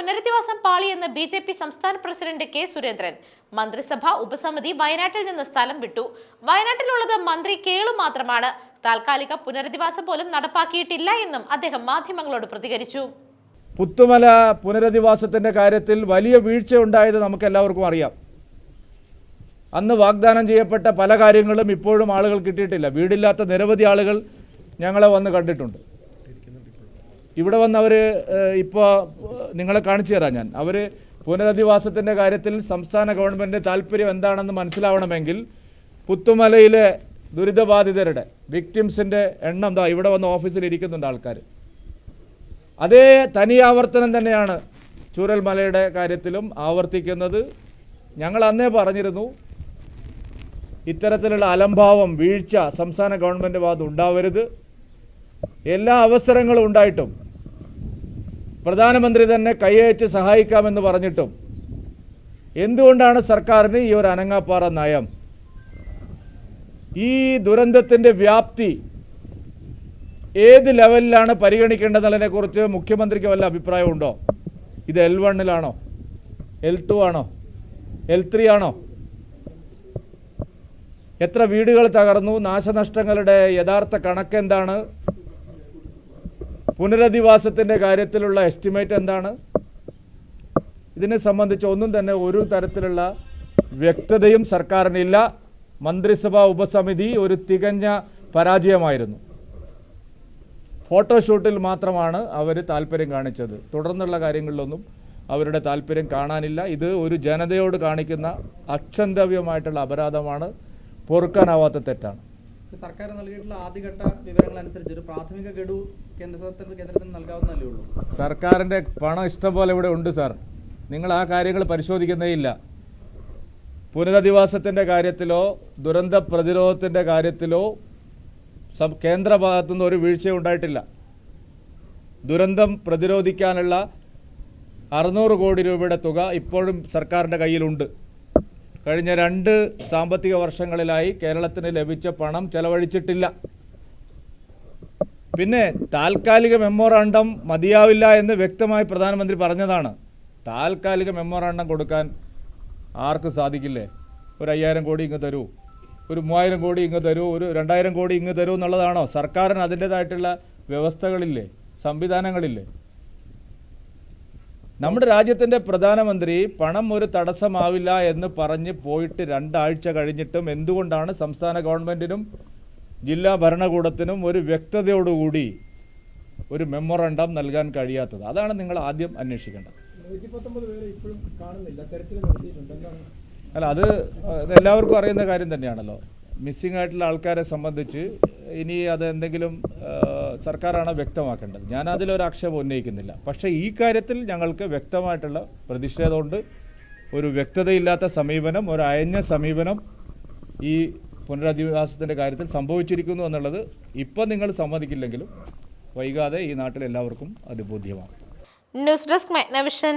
പുനരധിവാസം പാളിയെന്ന് B J P സംസ്ഥാന പ്രസിഡന്റ് കെ സുരേന്ദ്രൻ. മന്ത്രിസഭാ ഉപസമിതി വയനാട്ടിൽ നിന്ന് സ്ഥലം വിട്ടു. വയനാട്ടിലുള്ളത് മന്ത്രി കേളു മാത്രമാണ്. താൽക്കാലിക പുനരധിവാസം പോലും നടപ്പാക്കിയിട്ടില്ല എന്നും അദ്ദേഹം മാധ്യമങ്ങളോട് പ്രതികരിച്ചു. പുത്തുമല പുനരധിവാസത്തിന്റെ കാര്യത്തിൽ വലിയ വീഴ്ച ഉണ്ടായത് നമുക്ക് എല്ലാവർക്കും അറിയാം. അന്ന് വാഗ്ദാനം ചെയ്യപ്പെട്ട പല കാര്യങ്ങളും ഇപ്പോഴും ആളുകൾ കിട്ടിയിട്ടില്ല. വീടില്ലാത്ത നിരവധി ആളുകൾ ഞങ്ങളെ വന്ന് കണ്ടിട്ടുണ്ട്. ഇവിടെ വന്ന് അവർ ഇപ്പോൾ നിങ്ങളെ കാണിച്ചു തരാം ഞാൻ. അവർ പുനരധിവാസത്തിന്റെ കാര്യത്തിൽ സംസ്ഥാന ഗവൺമെന്റ് താല്പര്യം എന്താണെന്ന് മനസ്സിലാവണമെങ്കിൽ പുത്തുമലയിലെ ദുരിതബാധിതരുടെ വിക്ടിംസിന്റെ എണ്ണം ദാ ഇവിടെ വന്ന് ഓഫീസിൽ ഇരിക്കുന്നുണ്ട് ആൾക്കാർ അതേ തനി ആവർത്തനം തന്നെയാണ് ചൂരൽമലയുടെ കാര്യത്തിലും ആവർത്തിക്കുന്നത്. ഞങ്ങൾ അന്നേ പറഞ്ഞിരുന്നു ഇത്തരത്തിലുള്ള അലംഭാവം വീഴ്ച സംസ്ഥാന ഗവൺമെന്റ് ഭാഗത്ത് ഉണ്ടാവരുത്. എല്ലാ അവസരങ്ങളും ഉണ്ടായിട്ടും പ്രധാനമന്ത്രി തന്നെ കൈയച്ച് സഹായിക്കാമെന്ന് പറഞ്ഞിട്ടും എന്തുകൊണ്ടാണ് സർക്കാരിന് ഈ ഒരു അനങ്ങാപ്പാറ നയം? ഈ ദുരന്തത്തിന്റെ വ്യാപ്തി ഏത് ലെവലിലാണ് പരിഗണിക്കേണ്ടതിനെ കുറിച്ച് മുഖ്യമന്ത്രിക്ക് വല്ല അഭിപ്രായമുണ്ടോ? ഇത് എൽ വണ്ണിലാണോ? എൽ ടു ആണോ? എൽ ത്രീ ആണോ? എത്ര വീടുകൾ തകർന്നു? നാശനഷ്ടങ്ങളുടെ യഥാർത്ഥ കണക്ക് എന്താണ് പുനരധിവാസത്തിന്റെ കാര്യത്തിലുള്ള എസ്റ്റിമേറ്റ് എന്താണ്? ഇതിനെ സംബന്ധിച്ച് ഒന്നും തന്നെ ഒരു തരത്തിലുള്ള വ്യക്തതയും സർക്കാരിനില്ല. മന്ത്രിസഭാ ഉപസമിതി ഒരു തികഞ്ഞ പരാജയമായിരുന്നു. ഫോട്ടോഷൂട്ടിൽ മാത്രമാണ് അവർ താല്പര്യം കാണിച്ചത്. തുടർന്നുള്ള കാര്യങ്ങളിലൊന്നും അവരുടെ താല്പര്യം കാണാനില്ല. ഇത് ഒരു ജനതയോട് കാണിക്കുന്ന അക്ഷന്തവ്യമായിട്ടുള്ള അപരാധമാണ്. പൊറുക്കാനാവാത്ത തെറ്റാണ്. സർക്കാർ നൽകിയിട്ടുള്ള ആദ്യഘട്ട വിവരങ്ങൾ അനുസരിച്ച് ഒരു പ്രാഥമിക ഗഡു കേന്ദ്ര കേന്ദ്രത്തിന് നൽകാവുന്നതല്ലേ ഉള്ളൂ? സർക്കാരിന്റെ പണം ഇഷ്ടം പോലെ ഇവിടെ ഉണ്ട് സാർ. നിങ്ങൾ ആ കാര്യങ്ങൾ പരിശോധിക്കുന്നേ ഇല്ല. പുനരധിവാസത്തിന്റെ കാര്യത്തിലോ ദുരന്ത പ്രതിരോധത്തിന്റെ കാര്യത്തിലോ കേന്ദ്ര ഭാഗത്തുനിന്ന് ഒരു വീഴ്ച ഉണ്ടായിട്ടില്ല. ദുരന്തം പ്രതിരോധിക്കാനുള്ള അറുന്നൂറ് കോടി രൂപയുടെ തുക ഇപ്പോഴും സർക്കാരിന്റെ കയ്യിലുണ്ട്. കഴിഞ്ഞ രണ്ട് സാമ്പത്തിക വർഷങ്ങളിലായി കേരളത്തിന് ലഭിച്ച പണം ചെലവഴിച്ചിട്ടില്ല. പിന്നെ താൽക്കാലിക മെമ്മോറാണ്ടം മതിയാവില്ല എന്ന് വ്യക്തമായി പ്രധാനമന്ത്രി പറഞ്ഞതാണ്. താൽക്കാലിക മെമ്മോറാണ്ടം കൊടുക്കാൻ ആർക്കും സാധിക്കില്ലേ? ഒരു അയ്യായിരം കോടി ഇങ്ങ് തരൂ. ഒരു മൂവായിരം കോടി ഇങ്ങ് തരൂ. ഒരു രണ്ടായിരം കോടി ഇങ്ങ് തരൂ എന്നുള്ളതാണോ? സർക്കാരിന് അതിന്റേതായിട്ടുള്ള വ്യവസ്ഥകളില്ലേ? സംവിധാനങ്ങളില്ലേ? നമ്മുടെ രാജ്യത്തിന്റെ പ്രധാനമന്ത്രി പണം ഒരു തടസ്സമാവില്ല എന്ന് പറഞ്ഞ് പോയിട്ട് രണ്ടാഴ്ച കഴിഞ്ഞിട്ടും എന്തുകൊണ്ടാണ് സംസ്ഥാന ഗവൺമെന്റിനും ജില്ലാ ഭരണകൂടത്തിനും ഒരു വ്യക്തതയോടുകൂടി ഒരു മെമ്മോറണ്ടം നൽകാൻ കഴിയാത്തത്? അതാണ് നിങ്ങൾ ആദ്യം അന്വേഷിക്കേണ്ടത്. അല്ല അത് അത് എല്ലാവർക്കും അറിയുന്ന കാര്യം തന്നെയാണല്ലോ. മിസ്സിംഗ് ആയിട്ടുള്ള ആൾക്കാരെ സംബന്ധിച്ച് ഇനി അത് എന്തെങ്കിലും സർക്കാരാണ് വ്യക്തമാക്കേണ്ടത്? ഞാൻ അതിലൊരു ആക്ഷേപം ഉന്നയിക്കുന്നില്ല. പക്ഷേ ഈ കാര്യത്തിൽ ഞങ്ങൾക്ക് വ്യക്തമായിട്ടുള്ള പ്രതിഷേധമുണ്ട്. ഒരു വ്യക്തതയില്ലാത്ത സമീപനം ഒരു അയഞ്ഞ സമീപനം ഈ പുനരധിവാസത്തിന്റെ കാര്യത്തിൽ സംഭവിച്ചിരിക്കുന്നു എന്നുള്ളത് ഇപ്പം നിങ്ങൾ സമ്മതിക്കില്ലെങ്കിലും വൈകാതെ ഈ നാട്ടിൽ എല്ലാവർക്കും അത് ബോധ്യമാകും. News desk മെഗ്നവിഷൻ